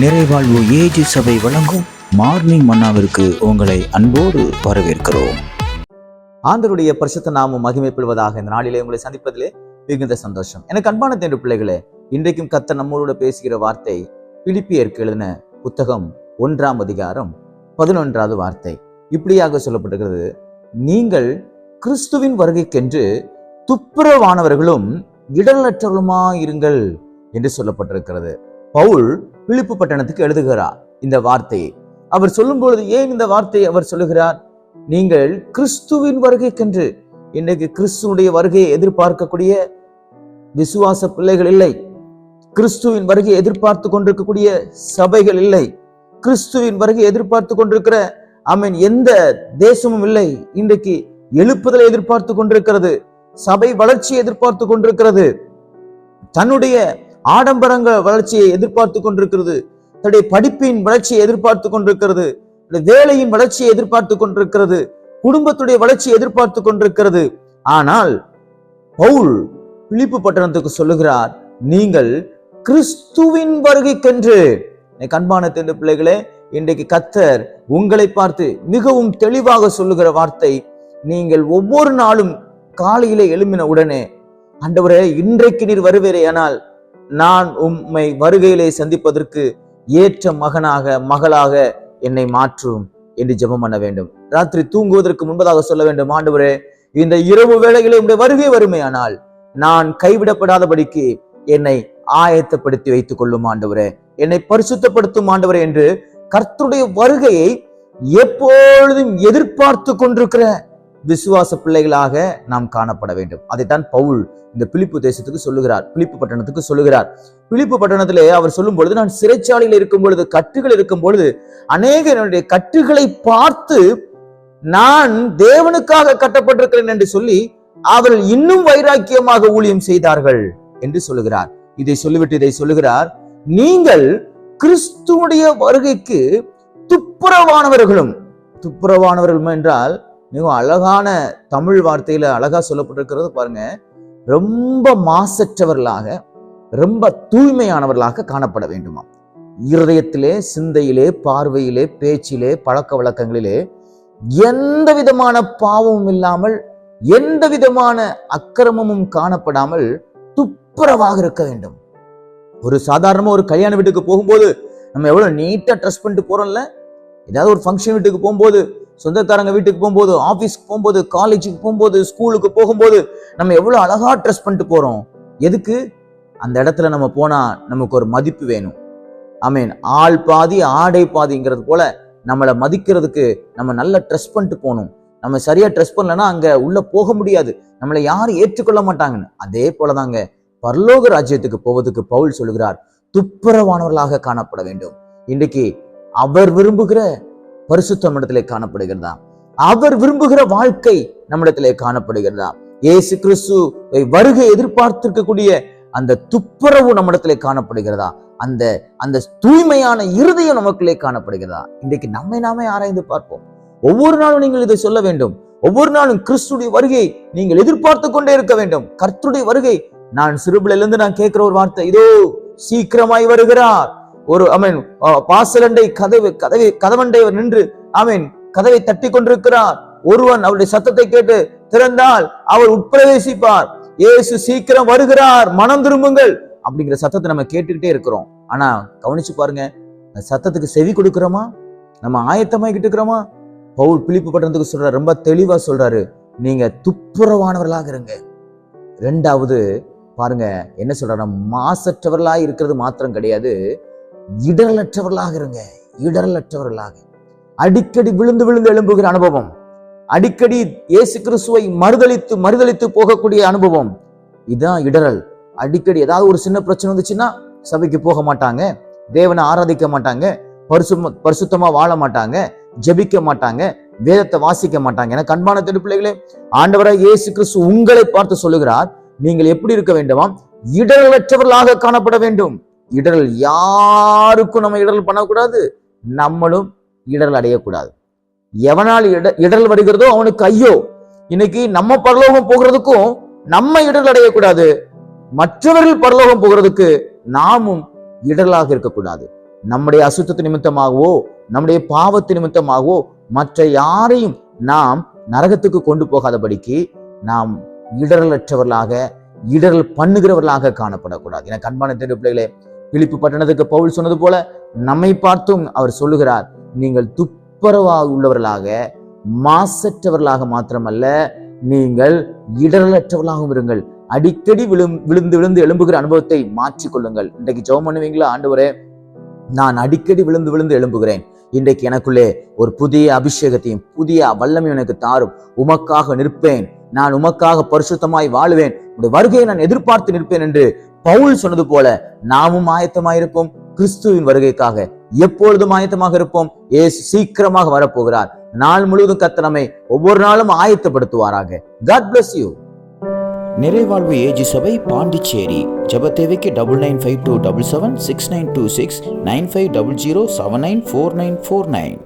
நிறைவாழ்வு AG சபை வழங்கும் morning மன்னாவிற்கு உங்களை அன்போடு வரவேற்கிறோம். ஆந்தருடைய பரிசுத்த நாமம் மகிமைப்படுவதாக இந்த நாளிலே உங்களை சந்திப்பதிலே மிகுந்த சந்தோஷம். எனக்கு அன்பான தேர்வு பிள்ளைகளே இன்றைக்கும் கத்த நம்மளோட பேசுகிற வார்த்தை பிலிப்பியருக்கு எழுதின புத்தகம் ஒன்றாம் அதிகாரம் பதினொன்றாவது வார்த்தை. இப்படியாக சொல்லப்பட்டிருக்கிறது. நீங்கள் கிறிஸ்துவின் வருகைக்கென்று துப்புரவானவர்களும் இடலற்றவருமாயிருங்கள் என்று சொல்லப்பட்டிருக்கிறது. பவுல் பிலிப்பு பட்டணத்துக்கு எழுதுகிறார் இந்த வார்த்தையை. அவர் சொல்லும் பொழுது ஏன் இந்த வார்த்தையை அவர் சொல்லுகிறார்? நீங்கள் கிறிஸ்துவின் வருகைக்கென்று இன்றைக்கு கிறிஸ்துவனுடைய வருகையை எதிர்பார்க்கக்கூடிய விசுவாச பிள்ளைகள் இல்லை. கிறிஸ்துவின் வருகையை எதிர்பார்த்து கொண்டிருக்கக்கூடிய சபைகள் இல்லை. கிறிஸ்துவின் வருகையை எதிர்பார்த்து கொண்டிருக்கிற ஆமீன் எந்த தேசமும் இல்லை. இன்றைக்கு எழுப்புதலை எதிர்பார்த்து கொண்டிருக்கிறது சபை வளர்ச்சியை எதிர்பார்த்து கொண்டிருக்கிறது. தன்னுடைய ஆடம்பரங்க வளர்ச்சியை எதிர்பார்த்து கொண்டிருக்கிறது. தன்னுடைய படிப்பின் வளர்ச்சியை எதிர்பார்த்து கொண்டிருக்கிறது. வேலையின் வளர்ச்சியை எதிர்பார்த்து கொண்டிருக்கிறது. குடும்பத்துடைய வளர்ச்சியை எதிர்பார்த்து கொண்டிருக்கிறது. ஆனால் பவுல் பிழிப்பு பட்டணத்துக்கு சொல்லுகிறார் நீங்கள் கிறிஸ்துவின் வருகைக்கென்று. கண்பான அன்பான தெரிந்த பிள்ளைகளே இன்றைக்கு கத்தர் உங்களை பார்த்து மிகவும் தெளிவாக சொல்லுகிற வார்த்தை நீங்கள் ஒவ்வொரு நாளும் காலையிலே எழும்பின உடனே அண்டவரே இன்றைக்கு நீர் வருவீரே ஆனால் நான் உம்மை வருகையிலே சந்திப்பதற்கு ஏற்ற மகனாக மகளாக என்னை மாற்றும் என்று ஜெபம் பண்ண வேண்டும். ராத்திரி தூங்குவதற்கு முன்பதாக சொல்ல வேண்டும் ஆண்டவரே இந்த இரவு வேளையிலே உடைய வருகை வருமையானால் நான் கைவிடப்படாதபடிக்கு என்னை ஆயத்தப்படுத்தி வைத்துக் கொள்ளும் ஆண்டவரே. என்னை பரிசுத்தப்படுத்தும் ஆண்டவரே என்று கர்த்தருடைய வருகையை எப்பொழுதும் எதிர்பார்த்து கொண்டிருக்கிற விசுவாச பிள்ளைகளாக நாம் காணப்பட வேண்டும். அதைத்தான் பவுல் இந்த பிலிப்பு தேசத்துக்கு சொல்லுகிறார். பிலிப்பு பட்டணத்துக்கு சொல்லுகிறார். பிலிப்பு பட்டணத்திலே அவர் சொல்லும் பொழுது நான் சிறைச்சாலையில் இருக்கும் பொழுது கட்டுகள் இருக்கும் பொழுது அநேக என்னுடைய கட்டுகளை பார்த்து நான் தேவனுக்காக கட்டப்பட்டிருக்கிறேன் என்று சொல்லி அவர்கள் இன்னும் வைராக்கியமாக ஊழியம் செய்தார்கள் என்று சொல்லுகிறார். இதை சொல்லிவிட்டு இதை சொல்லுகிறார் நீங்கள் கிறிஸ்துவனுடைய வருகைக்கு துப்புரவானவர்களும் துப்புரவானவர்களும் என்றால் மிகவும் அழகான தமிழ் வார்த்தையில் அழகாக சொல்லப்பட்டிருக்கிறது பாருங்க. ரொம்ப மாசற்றவர்களாக ரொம்ப தூய்மையானவர்களாக காணப்பட வேண்டுமா? இருதயத்திலே சிந்தையிலே பார்வையிலே பேச்சிலே பழக்க வழக்கங்களிலே எந்த விதமான பாவமும் இல்லாமல் எந்த விதமான அக்கிரமமும் காணப்படாமல் துப்புரவாக இருக்க வேண்டும். ஒரு சாதாரணமா ஒரு கல்யாண வீட்டுக்கு போகும்போது நம்ம எவ்வளவு நீட்டா ட்ரெஸ் பண்ணிட்டு போறோம்ல? ஏதாவது ஒரு ஃபங்க்ஷன் வீட்டுக்கு போகும்போது சொந்தக்காரங்க வீட்டுக்கு போகும்போது ஆஃபீஸ்க்கு போகும்போது காலேஜுக்கு போகும்போது ஸ்கூலுக்கு போகும்போது நம்ம எவ்வளோ அழகாக ட்ரெஸ் பண்ணிட்டு போகிறோம் எதுக்கு? அந்த இடத்துல நம்ம போனால் நமக்கு ஒரு மதிப்பு வேணும். மீன் ஆள் பாதி ஆடை பாதிங்கிறது போல நம்மளை மதிக்கிறதுக்கு நம்ம நல்லா ட்ரெஸ் பண்ணிட்டு போகணும். நம்ம சரியாக ட்ரெஸ் பண்ணலன்னா அங்கே உள்ளே போக முடியாது. நம்மளை யாரும் ஏற்றுக்கொள்ள மாட்டாங்கன்னு. அதே போலதாங்க பரலோக ராஜ்யத்துக்கு போவதுக்கு பவுல் சொல்லுகிறார். துப்புரவானவர்களாக காணப்பட வேண்டும். இன்றைக்கு அவர் விரும்புகிற பரிசுத்த நம்மிடத்திலே காணப்படுகிறதா? அவர் விரும்புகிற வாழ்க்கை நம்மிடத்திலே காணப்படுகிறதா? ஏசு கிறிஸ்து வருகை எதிர்பார்த்திருக்கக்கூடிய அந்த துப்புரவு நம்மிடத்திலே காணப்படுகிறதா? அந்த அந்த தூய்மையான இருதயம் நமக்குள்ளே காணப்படுகிறதா? இன்றைக்கு நம்மை நாமே ஆராய்ந்து பார்ப்போம். ஒவ்வொரு நாளும் நீங்கள் இதை சொல்ல வேண்டும். ஒவ்வொரு நாளும் கிறிஸ்துடைய வருகை நீங்கள் எதிர்பார்த்து கொண்டே இருக்க வேண்டும். கர்த்துடைய வருகை. நான் சிறுபிலிருந்து நான் கேட்கிற ஒரு வார்த்தை இதோ சீக்கிரமாய் வருகிறார். ஒரு அமீன் பாசலண்டை கதவு கதவை கதவண்டை நின்று அமீன் கதவை தட்டி கொண்டிருக்கிறார். ஒருவன் அவருடைய சத்தத்தை கேட்டு திறந்தால் அவர் உட்பிரவேசிப்பார். இயேசு சீக்கிரம் வருகிறார் மனம் திரும்புங்கள் அப்படிங்கிற சத்தத்தை நம்ம கேட்டுக்கிட்டே இருக்கிறோம். ஆனா கவனிச்சு பாருங்க அந்த சத்தத்துக்கு செவி கொடுக்கிறோமா? நம்ம ஆயத்தமாகிட்டு இருக்கிறோமா? பவுல் பிழிப்பு பட்டணத்துக்கு சொல்றாரு ரொம்ப தெளிவா சொல்றாரு நீங்க துப்புரவானவர்களாக இருங்க. ரெண்டாவது பாருங்க என்ன சொல்றாரு மாசற்றவர்களாக இருக்கிறது மாத்திரம் கிடையாது. இடரலற்றவர்களாக இருங்க இடரலற்றவர்களாக அடிக்கடி விழுந்து விழுந்து எழும்புகிற அனுபவம். அடிக்கடி இயேசு கிறிஸ்துவை மறுதளித்து மறுதளித்து போகக்கூடிய அனுபவம். இதுதான் இடரல் அடிக்கடி ஏதாவது ஒரு சின்ன பிரச்சனை வந்துச்சுன்னா சபைக்கு போக மாட்டாங்க தேவனை ஆராதிக்க மாட்டாங்க பரிசு பரிசுத்தமா வாழ மாட்டாங்க ஜெபிக்க மாட்டாங்க வேதத்தை வாசிக்க மாட்டாங்க. எனக்கு அன்பான திரு பிள்ளைகளே ஆண்டவராக இயேசு கிறிஸ்து உங்களை பார்த்து சொல்லுகிறார். நீங்கள் எப்படி இருக்க வேண்டுமாம்? இடரலற்றவர்களாக காணப்பட வேண்டும். இடரல் யாருக்கும் நம்ம இடரல் பண்ணக்கூடாது நம்மளும் இடரல் அடையக்கூடாது. எவனால் இட இடரல் வருகிறதோ அவனுக்கு ஐயோ. இன்னைக்கு நம்ம பரலோகம் போகிறதுக்கும் நம்ம இடரல் அடையக்கூடாது. மற்றவர்கள் பரலோகம் போகிறதுக்கு நாமும் இடரலாக இருக்கக்கூடாது. நம்முடைய அசுத்தத்து நிமித்தமாகவோ நம்முடைய பாவத்து நிமித்தமாகவோ மற்ற யாரையும் நாம் நரகத்துக்கு கொண்டு போகாதபடிக்கு நாம் இடரலற்றவர்களாக இடரல் பண்ணுகிறவர்களாக காணப்படக்கூடாது. எனக்கு அன்பான தேர்வு பிள்ளைகளே இழிப்பு பட்டணத்துக்கு பவுல் சொன்னது போல நம்மை பார்த்தும் அவர் சொல்லுகிறார் நீங்கள் துப்புரவாக உள்ளவர்களாக மாசற்றவர்களாக மாத்திரமல்ல நீங்கள் இடரலற்றவர்களாகவும் இருங்கள். அடிக்கடி விழும் விழுந்து விழுந்து எழும்புகிற அனுபவத்தை மாற்றிக்கொள்ளுங்கள் இன்றைக்கு ஜெபம் பண்ணுவீங்களா ஆண்டவரே? நான் அடிக்கடி விழுந்து விழுந்து எழும்புகிறேன். இன்றைக்கு எனக்குள்ளே ஒரு புதிய அபிஷேகத்தையும் புதிய வல்லமையும் எனக்கு தாரும். உமக்காக நிற்பேன். நான் உமக்காக பரிசுத்தமாய் வாழுவேன். உடைய வருகையை நான் எதிர்பார்த்து நிற்பேன் என்று பவுல் சொன்னது போல நாமும் ஆயத்தமாயிருப்போம். கிறிஸ்துவின் வருகைக்காக எப்பொழுதும் ஆயத்தமாக இருப்போம் ஏசு சீக்கிரமாக வரப்போகிறார். நாள் முழுவதும் கத்த நம்மை ஒவ்வொரு நாளும் ஆயத்தப்படுத்துவாராக. காட் பிளஸ் யூ நிறைவாழ்வு ஏஜி சபை பாண்டிச்சேரி. ஜெப double nine five two double seven six nine two six nine five double zero seven nine four nine four nine